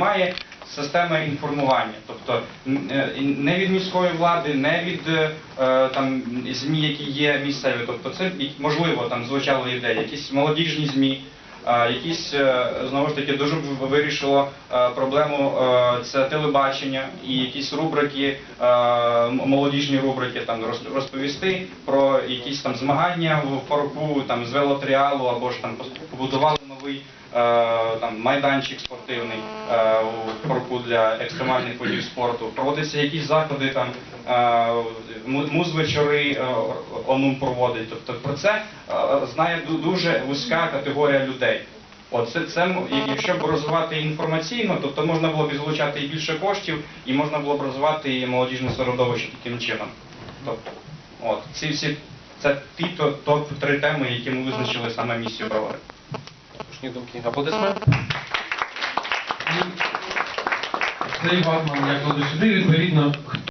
немає системи інформування. Тобто е, не від міської влади, не від е, е, там ЗМІ, які є місцеві. Тобто це можливо там звучало ідеї, якісь молодіжні ЗМІ. Якісь знову ж таки дуже б вирішило проблему це телебачення і якісь рубрики, молодіжні рубрики, там розповісти про якісь там змагання в парку, там з велотріалу або ж там побудували новий е, там майданчик спортивний е, у парку для екстремальних видів спорту. Проводяться якісь заходи там. е, Музвечори ОНУМ проводить. Тобто про це знає дуже вузька категорія людей. От це, це якщо б розвивати інформаційно, тобто можна було б залучати і більше коштів, і можна було бр розвивати і молодіжне середовище таким чином. Тобто, от ці всі це ті то- топ три теми, які ми визначили саме місію бровари. Слушні думки. Аплодисменти. Цей ватман як туди сюди, відповідно, хто